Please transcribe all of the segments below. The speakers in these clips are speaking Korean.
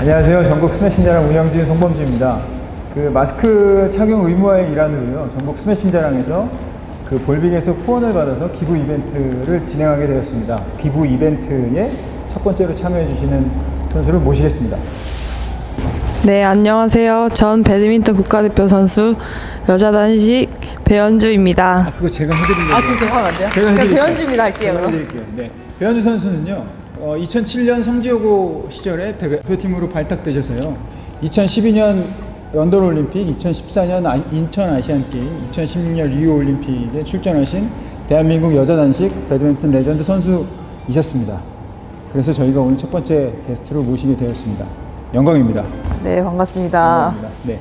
안녕하세요. 전국 스매싱자랑 운영진 송범주입니다. 그 마스크 착용 의무화의 일환으로요. 전국 스매싱자랑에서 그 볼빅에서 후원을 받아서 기부 이벤트를 진행하게 되었습니다. 기부 이벤트에 첫 번째로 참여해 주시는 선수를 모시겠습니다. 네, 안녕하세요. 전 배드민턴 국가대표 선수 여자 단식 배현주입니다. 그거 제가 해드리려고. 아, 그럼 제가 하면 안 돼요? 제가 해드릴게요. 배현주입니다 할게요. 제가 그럼. 해드릴게요. 네. 배현주 선수는요, 어, 2007년 성지여고 시절에 대표팀으로 발탁되셔서요, 2012년 런던 올림픽, 2014년 아- 인천 아시안 게임, 2016년 리우 올림픽에 출전하신 대한민국 여자 단식 배드민턴 레전드 선수이셨습니다. 그래서 저희가 오늘 첫 번째 게스트로 모시게 되었습니다. 영광입니다. 네, 반갑습니다. 감사합니다. 네.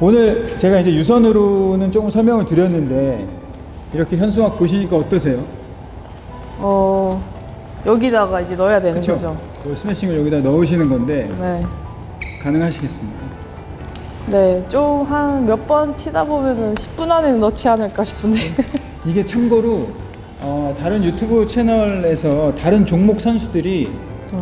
오늘 제가 이제 유선으로는 조금 설명을 드렸는데 이렇게 현수막 보시니까 어떠세요? 어, 여기다가 이제 넣어야 되는 거죠. 그 스매싱을 여기다 넣으시는 건데 네. 가능하시겠습니까? 네, 좀 한 몇 번 치다 보면은 10분 안에는 넣지 않을까 싶은데. 이게 참고로 어, 다른 유튜브 채널에서 다른 종목 선수들이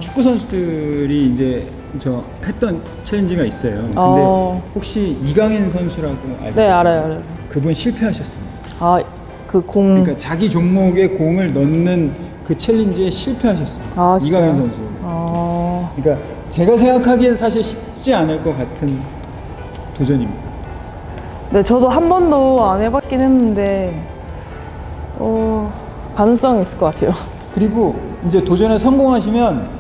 축구 선수들이 이제 저 했던 챌린지가 있어요. 근데 어. 혹시 이강인 선수라고 알고 네, 계세요? 알아요, 알아요. 그분 실패하셨습니다. 아, 그 공. 그러니까 자기 종목에 공을 넣는 그 챌린지에 실패하셨습니다. 아, 진짜요? 이강인 선수. 어, 그러니까 제가 생각하기엔 사실 쉽지 않을 것 같은 도전입니다. 네, 저도 한 번도 안 해봤긴 했는데, 어, 가능성이 있을 것 같아요. 그리고 이제 도전에 성공하시면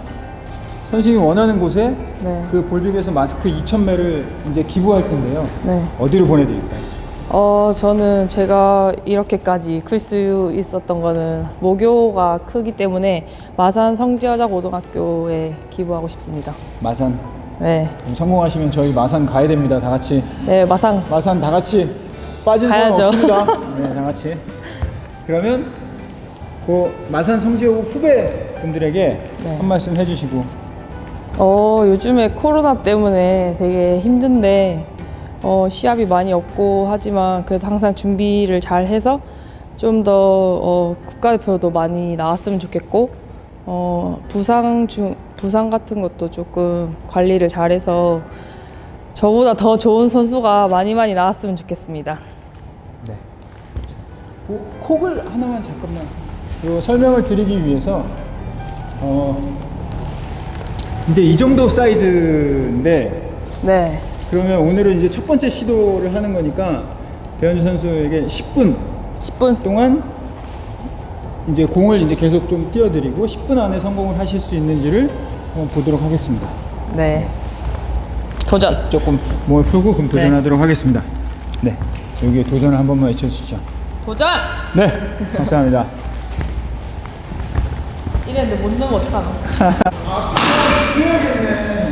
선생님이 원하는 곳에 네. 그 볼빅에서 마스크 2,000매를 이제 기부할 텐데요. 네. 어디로 보내드릴까요? 어, 저는 제가 이렇게까지 클 수 있었던 거는 모교가 크기 때문에 마산 성지여자 고등학교에 기부하고 싶습니다. 마산. 네. 성공하시면 저희 마산 가야 됩니다. 다 같이. 네, 마상. 마산 다 같이 빠질 수 가야죠. 없습니다. 네, 다 같이. 그러면 그 마산 성지여고 후배 분들에게 네. 한 말씀 해주시고 어, 요즘에 코로나 때문에 되게 힘든데, 어, 시합이 많이 없고 하지만 그래도 항상 준비를 잘 해서 좀 더, 어, 국가대표도 많이 나왔으면 좋겠고, 어, 부상 중, 부상 같은 것도 조금 관리를 잘해서 저보다 더 좋은 선수가 많이 많이 나왔으면 좋겠습니다. 네. 코- 콕을 하나만 잠깐만 요 설명을 드리기 위해서 어 이제 이 정도 사이즈인데 네. 그러면 오늘은 이제 첫 번째 시도를 하는 거니까 배현주 선수에게 10분 10분. 동안 이제 공을 이제 계속 좀 띄워드리고 10분 안에 성공을 하실 수 있는지를 한번 보도록 하겠습니다. 네. 도전. 조금 몸을 풀고 그럼 도전하도록 하겠습니다. 네, 여기 도전을 한 번만 외쳐주시죠. 도전! 네, 감사합니다. 이랬는데 못 넣으면 어떡하 해야겠네.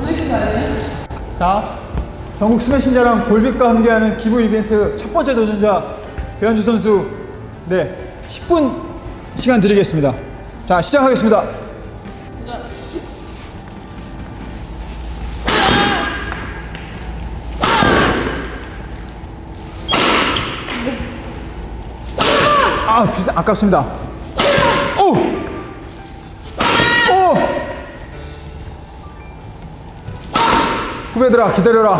나. 자, 전국 스매싱자랑 볼빅과 함께하는 기부 이벤트 첫 번째 도전자 배현주 선수, 네, 10분 시간 드리겠습니다. 자, 시작하겠습니다. 아, 비슷, 아깝습니다. 후배들아 기다려라.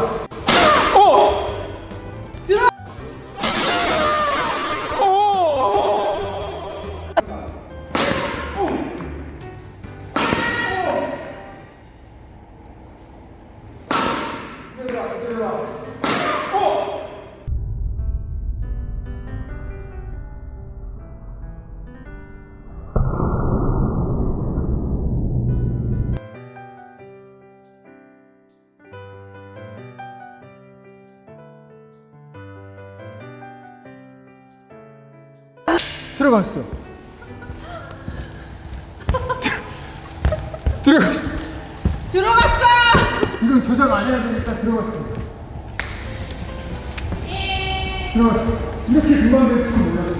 어! 들어. 후배들아 기다려라. 어갔어. 들어갔어. 들어갔어! 이건 조작 안 해야 되니까 들어갔어. 들어갔어. 이렇게 금방 될 줄은 몰랐어.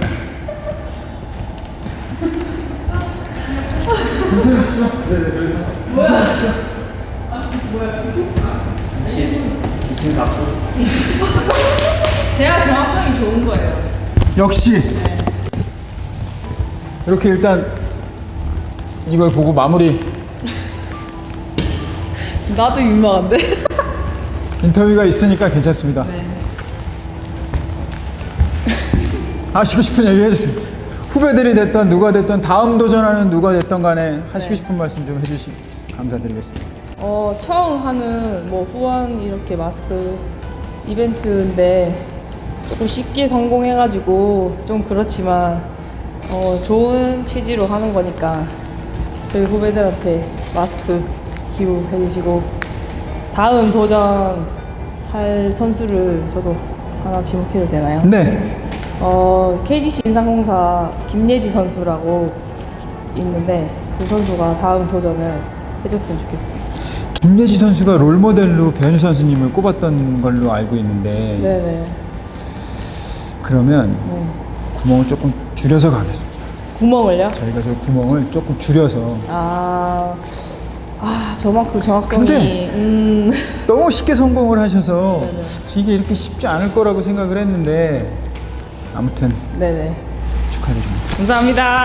괜찮으시죠? 네네, 괜찮으시죠? 제가 정확성이 좋은 거예요. 역시 이렇게 일단 이걸 보고 마무리 나도 유명한데? 인터뷰가 있으니까 괜찮습니다. 하시고 싶은 얘기 해주세요. 후배들이 됐던 누가 됐던 다음 도전하는 누가 됐던 간에 하시고 싶은 말씀 좀 해주시면 감사드리겠습니다. 어, 처음 하는 뭐 후원 이렇게 마스크 이벤트인데 조금 쉽게 성공해가지고 좀 그렇지만 어, 좋은 취지로 하는 거니까 저희 후배들한테 마스크 기부해 주시고 다음 도전 할 선수를 저도 하나 지목해도 되나요? 네. 어, KGC 인상공사 김예지 선수라고 있는데 그 선수가 다음 도전을 해줬으면 좋겠어요. 김예지 선수가 롤 모델로 배현주 선수님을 꼽았던 걸로 알고 있는데 네네. 그러면 네. 구멍을 조금 줄여서 가겠습니다. 구멍을요? 저희가 저 구멍을 조금 줄여서 아, 아 저만큼 정확성이 근데- 음, 너무 쉽게 성공을 하셔서. 이게 이렇게 쉽지 않을 거라고 생각을 했는데 아무튼 네네. 축하드립니다. 감사합니다.